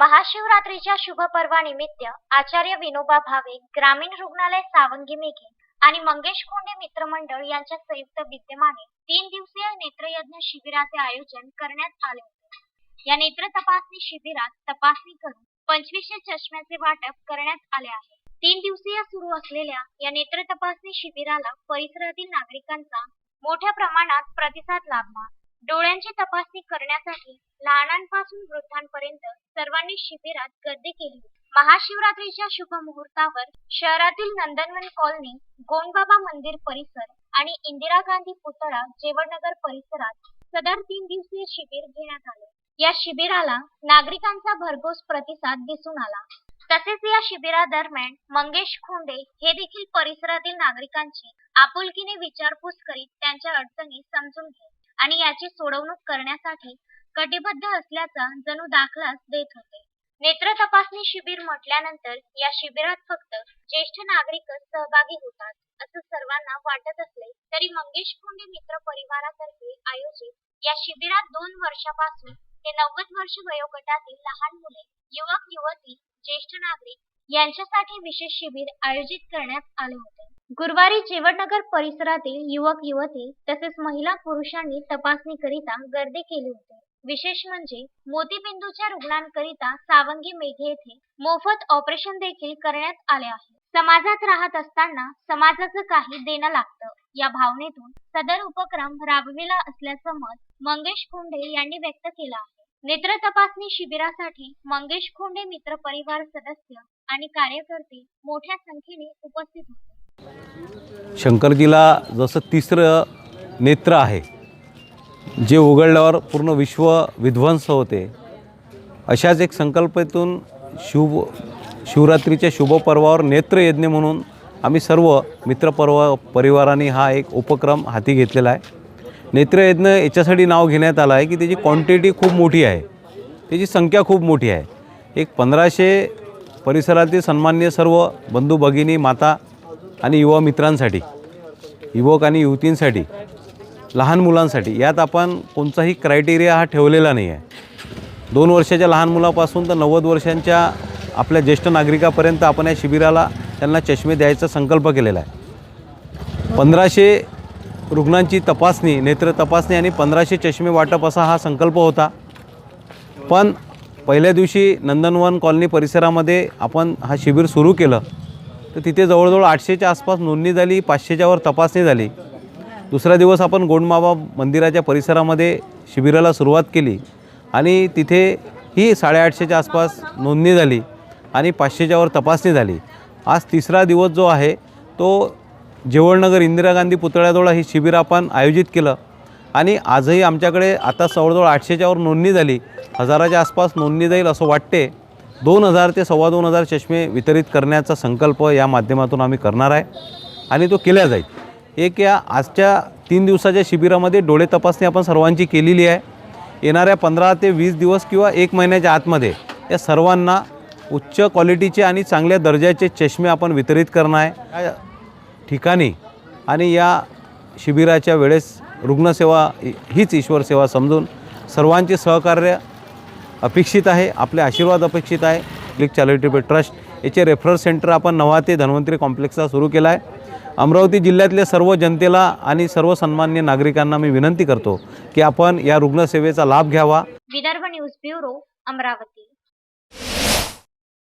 महाशिवरात्रीच्या शुभ पर्वानिमित्त आचार्य विनोबा भावे ग्रामीण रुग्णालय सावंगी मेघे आणि मंगेश कोंडे मित्रमंडळ यांच्या संयुक्त विद्यमाने तीन दिवसीय नेत्रयज्ञ शिबिराचे आयोजन करण्यात आले होते. या नेत्र तपासणी शिबिरात तपासणी करून पंचवीसशे चष्म्याचे वाटप करण्यात आले आहे. तीन दिवसीय सुरू असलेल्या या नेत्र तपासणी शिबिराला परिसरातील नागरिकांचा मोठ्या प्रमाणात प्रतिसाद लाभला. डोळ्यांची तपासणी करण्यासाठी लहानांपासून वृद्धांपर्यंत सर्वांनी शिबिरात गर्दी केली होती. महाशिवरात्रीच्या शुभ मुहूर्तावर शहरातील नंदनवन कॉलनी गोंडबाबा मंदिर परिसर आणि इंदिरा गांधी पुतळा जेवणनगर परिसरात सदर तीन दिवसीय शिबिर घेण्यात आले या शिबिराला नागरिकांचा भरघोस प्रतिसाद दिसून आला तसेच या शिबिरादरम्यान मंगेश खोंडे हे देखील परिसरातील नागरिकांची आपुलकीने विचारपूस करीत त्यांच्या अडचणी समजून घेत आणि याची सोडवणूक करण्यासाठी कटिबद्ध असल्याचा जणू दाखलाच देत होते. नेत्र तपासणी शिबिर म्हटल्यानंतर या शिबिरात फक्त ज्येष्ठ नागरिकच सहभागी होतात असं सर्वांना वाटत असले तरी मंगेश खोंडे मित्र परिवारातर्फे आयोजित या शिबिरात दोन वर्षापासून ते नव्वद वर्ष वयोगटातील लहान मुले युवक युवती ज्येष्ठ नागरिक यांच्यासाठी विशेष शिबिर आयोजित करण्यात आले होते. गुरुवारी जेवणनगर परिसरातील युवक युवती तसेच महिला पुरुषांनी तपासणीकरिता गर्दी केली होती. विशेष म्हणजे मोतीबिंदूच्या रुग्णांकरिता सावंगी मेघे येथे मोफत ऑपरेशन देखील करण्यात आले आहे. समाजात राहत असताना समाजाचं काही देणं लागतं. या भावनेतून सदर उपक्रम राबविला असल्याचं मत मंगेश खोंडे यांनी व्यक्त केलं आहे. नेत्र तपासणी शिबिरासाठी मंगेश खोंडे मित्र परिवार सदस्य आणि कार्यकर्ते मोठ्या संख्येने उपस्थित होते. शंकरजीला जसं तिसरं नेत्र आहे जे उघडल्यावर पूर्ण विश्व विध्वंस होते अशाच एक संकल्पेतून शिव शिवरात्रीच्या शुभपर्वावर नेत्रयज्ञ म्हणून आम्ही सर्व मित्रपर्व परिवाराने हा एक उपक्रम हाती घेतलेला आहे. नेत्रयज्ञ याच्यासाठी नाव घेण्यात आलं आहे की त्याची क्वांटिटी खूप मोठी आहे. त्याची संख्या खूप मोठी आहे. एक पंधराशे परिसरातील सन्मान्य सर्व बंधू भगिनी माता आणि युवा मित्रांसाठी युवक आणि युवतींसाठी लहान मुलांसाठी यात आपण कोणताही क्रायटेरिया हा ठेवलेला नाही आहे दोन वर्षाच्या लहान मुलापासून तर नव्वद वर्षांच्या आपल्या ज्येष्ठ नागरिकापर्यंत आपण या शिबिराला त्यांना चष्मे द्यायचा संकल्प केलेला आहे. पंधराशे रुग्णांची तपासणी नेत्र तपासणी आणि पंधराशे चष्मे वाटप असा हा संकल्प होता. पण पहिल्या दिवशी नंदनवन कॉलनी परिसरामध्ये आपण हा शिबिर सुरू केलं. तर तिथे जवळजवळ आठशेच्या आसपास नोंदणी झाली पाचशेच्यावर तपासणी झाली. दुसरा दिवस आपण गोंडमाबा मंदिराच्या परिसरामध्ये शिबिराला सुरुवात केली आणि तिथे ही साडेआठशेच्या आसपास नोंदणी झाली आणि पाचशेच्यावर तपासणी झाली. आज तिसरा दिवस जो आहे तो जेवळनगर इंदिरा गांधी पुतळ्याजवळ ही शिबिर आपण आयोजित केलं आणि आजही आमच्याकडे आता जवळजवळ आठशेच्यावर नोंदणी झाली. हजाराच्या आसपास नोंदणी जाईल असं वाटते. दोन हजार ते सव्वा दोन हजार चष्मे वितरित करण्याचा संकल्प या माध्यमातून आम्ही करणार आहे. आणि तो केला जाईल. एक या आजच्या तीन दिवसाच्या शिबिरामध्ये डोळे तपासणी आपण सर्वांची केलेली आहे. येणाऱ्या पंधरा ते वीस दिवस किंवा एक महिन्याच्या आतमध्ये या सर्वांना उच्च क्वालिटीचे आणि चांगल्या दर्जाचे चष्मे आपण वितरित करणार आहे. या ठिकाणी आणि या शिबिराच्या वेळेस रुग्णसेवा हीच ईश्वर सेवा समजून सर्वांचे सहकार्य अपेक्षित आहे आपले आशीर्वाद अपेक्षित आहे. पब्लिक चॅरिटेबल ट्रस्ट याचे रेफरल सेंटर आपण नवा ते धन्वंतरी कॉम्प्लेक्सला सुरू केला आहे अमरावती जिल्ह्यातल्या सर्व जनतेला आणि सर्व सन्मान्य नागरिकांना मी विनंती करतो की आपण या रुग्णसेवेचा लाभ घ्यावा. Vidarbha news bureau Amravati.